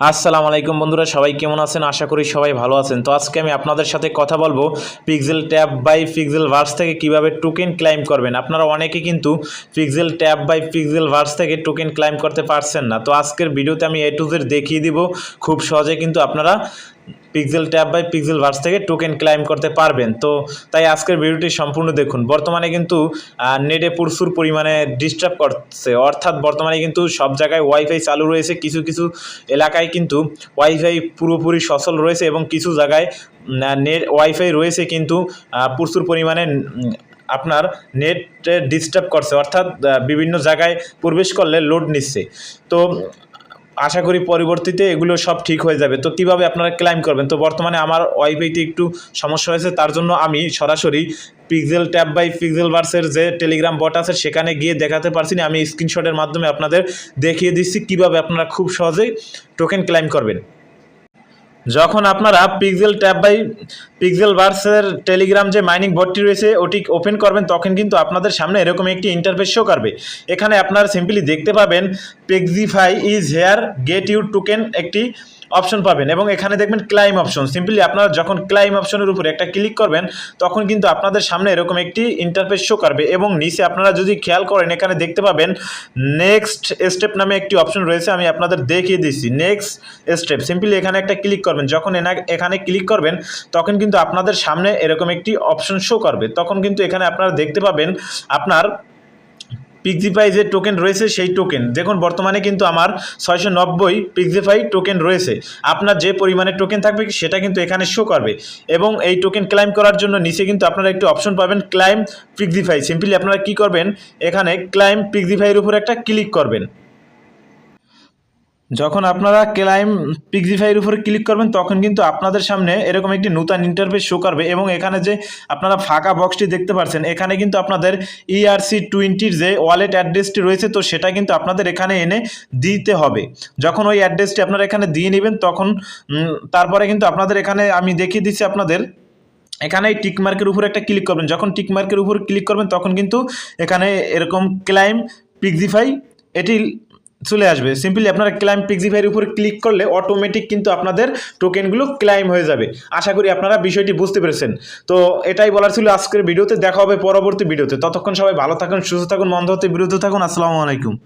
আসসালামু আলাইকুম বন্ধুরা, সবাই কেমন আছেন? আশা করি সবাই ভালো আছেন। তো আজকে আমি আপনাদের সাথে কথা বলব Pixel tab by Pixelverse থেকে কীভাবে টোকেন ক্লাইম করবেন। আপনারা অনেকে কিন্তু Pixel tab by Pixelverse থেকে টোকেন ক্লাইম করতে পারছেন না। তো আজকের ভিডিওতে আমি এ টু জেড দেখিয়ে দিব। খুব সহজে কিন্তু আপনারা pixel tab by Pixelverse থেকে টোকেন ক্লাইম করতে পারবেন। তো তাই আজকের ভিডিওটি সম্পূর্ণ দেখুন। বর্তমানে কিন্তু নেটে প্রচুর পরিমাণে ডিস্টার্ব করছে। অর্থাৎ বর্তমানে কিন্তু সব জায়গায় ওয়াইফাই চালু রয়েছে। কিছু কিছু এলাকায় কিন্তু ওয়াইফাই পুরোপুরি সচল রয়েছে এবং কিছু জায়গায় নেট ওয়াইফাই রয়েছে কিন্তু প্রচুর পরিমাণে আপনার নেট ডিস্টার্ব করছে। অর্থাৎ বিভিন্ন জায়গায় প্রবেশ করলে লোড নিচ্ছে। তো আশা করি পরবর্তীতে এগুলো সব ঠিক হয়ে যাবে। তো কীভাবে আপনারা ক্লাইম করবেন? তো বর্তমানে আমার ওয়াইফাইতে একটু সমস্যা হয়েছে, তার জন্য আমি সরাসরি পিক্সেল ট্যাব বাই পিক্সেল ভার্সের যে টেলিগ্রাম বট আছে, সেখানে গিয়ে দেখাতে পারছি না। আমি স্ক্রিনশটের মাধ্যমে আপনাদের দেখিয়ে দিচ্ছি কীভাবে আপনারা খুব সহজেই টোকেন ক্লাইম করবেন। যখন আপনারা পিক্সেল ট্যাব বাই পিক্সেল বার্সের টেলিগ্রাম যে মাইনিং বোর্ডটি রয়েছে, ওটি ওপেন করবেন, তখন কিন্তু আপনাদের সামনে এরকম একটি ইন্টারফেস শো করবে। এখানে আপনারা সিম্পলি দেখতে পাবেন Pexify is here get you token একটি অপশন পাবেন এবং এখানে দেখবেন ক্লাইম অপশন সিম্পলি আপনারা যখন ক্লাইম অপশনের উপরে একটা ক্লিক করবেন, তখন কিন্তু আপনাদের সামনে এরকম একটি ইন্টারফেস শো করবে এবং নিচে আপনারা যদি খেয়াল করেন, এখানে দেখতে পাবেন নেক্সট স্টেপ নামে একটি অপশন রয়েছে, আমি আপনাদের দেখিয়ে দিচ্ছি। নেক্সট স্টেপ সিম্পলি এখানে একটা ক্লিক করবেন। যখন এখানে ক্লিক করবেন, তখন কিন্তু আপনাদের সামনে এরকম একটি অপশন শো করবে। তখন কিন্তু এখানে আপনারা দেখতে পাবেন, আপনার পিক্সিফাই যে টোকেন রয়েছে সেই টোকেন দেখুন, বর্তমানে কিন্তু আমার ছয়শো নব্বই পিক্সিফাই টোকেন রয়েছে। আপনার যে পরিমাণে টোকেন থাকবে, সেটা কিন্তু এখানে শো করবে। এবং এই টোকেন ক্লাইম করার জন্য নিচে কিন্তু আপনারা একটি অপশন পাবেন ক্লাইম পিক্সিফাই সিম্পলি আপনারা কি করবেন, এখানে ক্লাইম পিক্সিফাইয়ের উপর একটা ক্লিক করবেন। যখন আপনারা ক্লাইম পিক্সিফাইয়ের উপরে ক্লিক করবেন, তখন কিন্তু আপনাদের সামনে এরকম একটি নতুন ইন্টারফেস শো করবে এবং এখানে যে আপনারা ফাঁকা বক্সটি দেখতে পাচ্ছেন এখানে কিন্তু আপনাদের E ইআরসি টোয়েন্টির যে ওয়ালেট অ্যাড্রেসটি রয়েছে, তো সেটা কিন্তু আপনাদের এখানে এনে দিতে হবে। যখন ওই অ্যাড্রেসটি আপনারা এখানে দিয়ে নেবেন, তখন তারপরে কিন্তু আপনাদের এখানে আমি দেখিয়ে দিচ্ছি আপনাদের, এখানে এই টিক মার্কের উপর একটা ক্লিক করবেন। যখন টিক মার্কের উপর ক্লিক করবেন, তখন কিন্তু এখানে এরকম ক্লাইম পিক্সিফাই এটি চলে আসবে। সিম্পলি আপনারা ক্লাইম পিক্সিফাইয়ের উপর ক্লিক করলে অটোমেটিক কিন্তু আপনাদের টোকেনগুলো ক্লাইম হয়ে যাবে। আশা করি আপনারা বিষয়টি বুঝতে পেরেছেন। তো এটাই বলার ছিল আজকের ভিডিওতে। দেখা হবে পরবর্তী ভিডিওতে। ততক্ষণ সবাই ভালো থাকুন, সুস্থ থাকুন, মন্দ হতে বিরুদ্ধে থাকুন। আসসালামু আলাইকুম।